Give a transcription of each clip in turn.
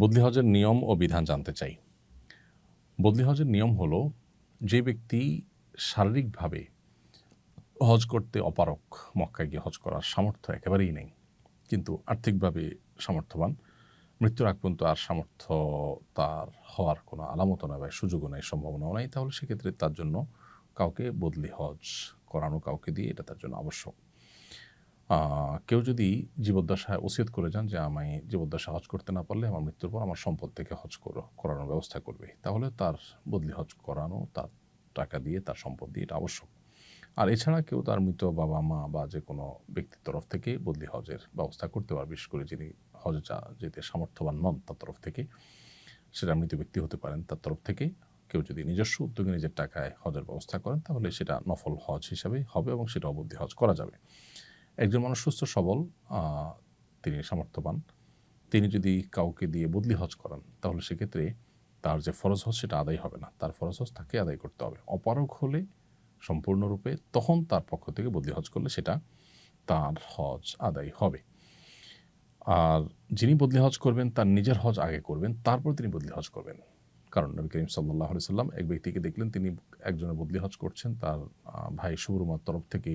বদলি হজের নিয়ম ও বিধান জানতে চাই। বদলি হজের নিয়ম হলো যে ব্যক্তি শারীরিকভাবে হজ করতে অপারক মক্কায় গিয়ে হজ করার সামর্থ্য একেবারেই নেই, কিন্তু আর্থিকভাবে সামর্থ্যবান, মৃত্যুর আগ পর্যন্ত আর সামর্থ্য তার হওয়ার কোনো আলামত নয় বা সুযোগও নাই সম্ভাবনাও নাই, তাহলে সেক্ষেত্রে তার জন্য কাউকে বদলি হজ করানো, কাউকে দিয়ে এটা তার জন্য আবশ্যক। কেউ যদি জীবদ্দশায় ওসিয়ত করে যান যে আমি জীবদ্দশা হজ করতে না পারলে আমার মৃত্যুর পর আমার সম্পদ থেকে হজ করো, করানোর ব্যবস্থা করবে। তাহলে তার বদলি হজ করানো, তার টাকা দিয়ে, তার সম্পদ দিয়ে এটা আবশ্যক। আর এছাড়া কেউ তার মৃত বাবা, মা বা যে কোনো ব্যক্তির তরফ থেকে বদলি হজের ব্যবস্থা করতে পারে, বিশেষ করে যিনি হজে যা- যেতে সামর্থ্যবান নন তার তরফ থেকে, সেটা মৃত ব্যক্তি হতে পারেন তার তরফ থেকে। কেউ যদি নিজস্ব উদ্যোগে নিজের টাকায় হজের ব্যবস্থা করেন, তাহলে সেটা নফল হজ হিসাবে হবে এবং সেটা অবধি হজ করা যাবে। একজন মানুষ সুস্থ, সবল তিনি সামর্থ্যবান। তিনি যদি কাউকে দিয়ে বদলি হজ করান, তাহলে সেক্ষেত্রে তার যে ফরজ হজ, সেটা আদায় হবে না। তার ফরজ হজ তাকে আদায় করতে হবে। অপারক হলে, সম্পূর্ণরূপে, তখন তার পক্ষ থেকে বদলি হজ করলে সেটা তার হজ আদায় হবে। আর যিনি বদলি হজ করবেন, তার নিজের হজ আগে করবেন, তারপর তিনি বদলি হজ করবেন। কারণ নবী করিম সাল্লাহ সাল্লাম এক ব্যক্তিকে দেখলেন, তিনি একজনের বদলি হজ করছেন, তার ভাই সুবরুমার তরফ থেকে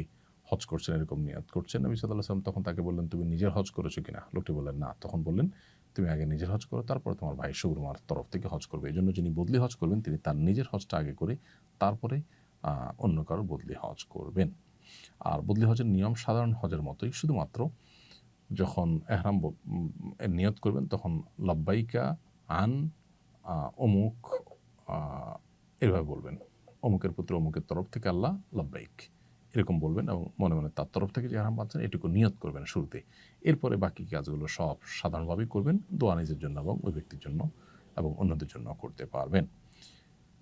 হজ করছেন, এরকম নিয়াত করছেন। নবী সাল্লাহ সাল্লাম তখন তাকে বললেন, তুমি নিজের হজ করেছ কিনা? লোকটি বললেন, না। তখন বললেন, তুমি আগে নিজের হজ করো, তারপর তোমার ভাই সুবরুমার তরফ থেকে হজ করবে। এই জন্য যিনি বদলি হজ করবেন, তিনি তার নিজের হজটা আগে করে তারপরে অন্য কারও বদলি হজ করবেন। আর বদলি হজের নিয়ম সাধারণ হজের মতোই, শুধুমাত্র যখন এহরাম নিয়ত করবেন, তখন লব্বাইকা আন অমুক এভাবে বলবেন। অমুকের পুত্র অমুকের তরফ থেকে আল্লাহ লব্বাইক। এরকম বলবেন এবং মনে মনে তার তরফ থেকে যে পাচ্ছেন, এটুকু নিয়ত করবেন শুরুতে। এরপরে বাকি কাজগুলো সব সাধারণভাবেই করবেন, দোয়া নিজের জন্য এবং ওই ব্যক্তির জন্য এবং অন্যদের জন্য করতে পারবেন।